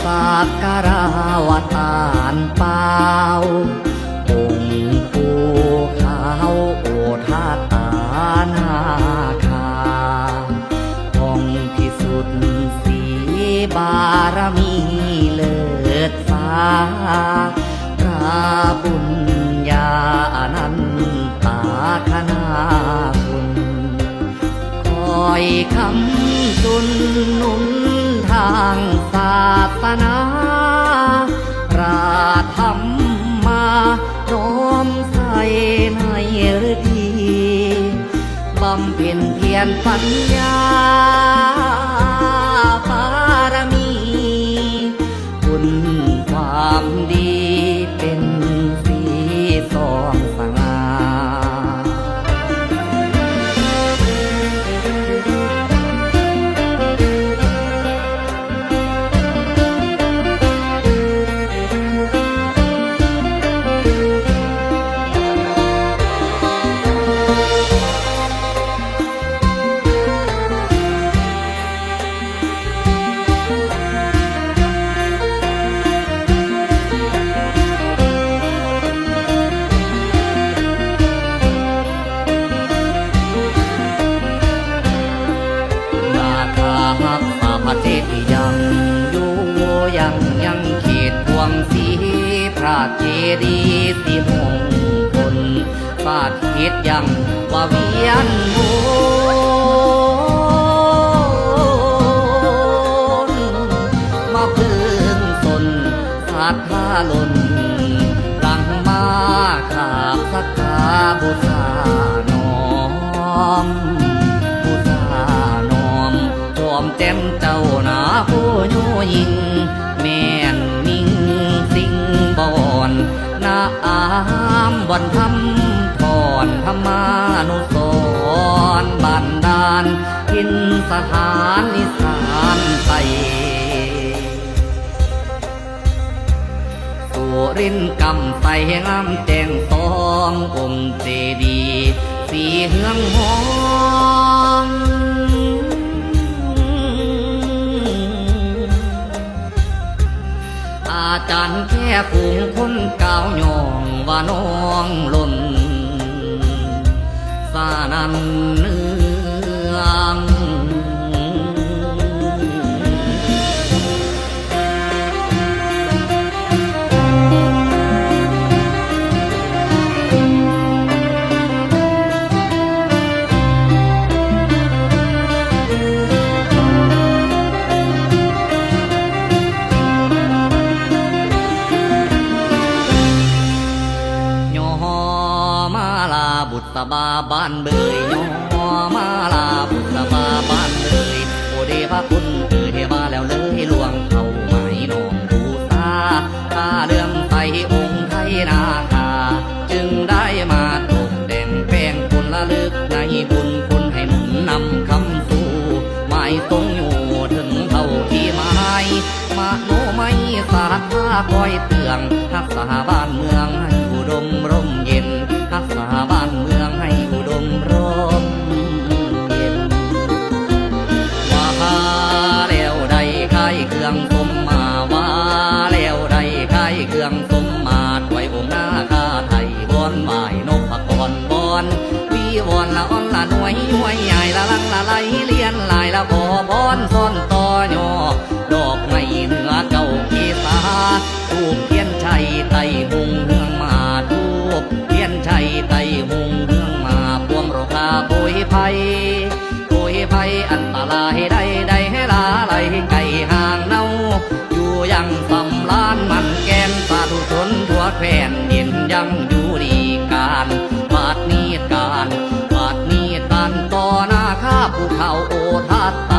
สักการาวตารเปล่าองค์ปู่ขาวโอทาตานาคาองพิสุทธิ์สีบารมีเลิศฟ้าพระบุญญาอนันตาคณาคุณคอยคำจุนนุนทางศาส นาราธรรมมาน้อมใส่ในฤดีบำเพ็ญเพียรปัญญา เทศยังอยู่ยังยังเขตพวงสีพระเจดีย์สีมงคลฟาดเขตยังว่าเวียนวน จอมแจ่มเจ้าหนาผู้โยยิง แม่นนิ่งสิงบอนนาอามวันทำทอนธรรมานุสรบันดาลทินสถานนิสานไตสุรินกำใสงามแจงทององค์เจดี สีเฮืองหอง จารย์แค่ฝูงคนกาวยองว่าน้องหล่นสานันเนือง บ้านเบยยอมาลาบุตรบาบ้านเบยโอเดพระคุณเอ่ยมาแล้วเลยหลวงเขาไม่นองดูตาตาเรื่องใสองค์ไทยนาคาจึงได้มาตกแต่งแป้งคุณละลึกในบุญคุณให้หนุนนำคำสู่หมายตรงอยู่ถึงเท่าที่หมายมาโนไม่สาธาคอยเตืองรักษาบ้านเมืองให้อุดมร่มเย็นรักษาบ้านเมือง วอนละอ่อนละหน่วยหน่วยใหญ่ละลังละไหลเลียนลายละขอบอนซ่อนต่อยอดอกไม้เหนือเก่าเกษาทูบเทียนชัยไต่หงเฮืองมาทูบเทียนชัยไต่หงเฮืองมาพวงโรคาโปยภัยโอยภัยอันตรายใดใดให้ลาไหลไก่ห่างเน่าอยู่ยังสำล้านมันแกนสาธุชนทั่วแผ่นดินยังาดนี้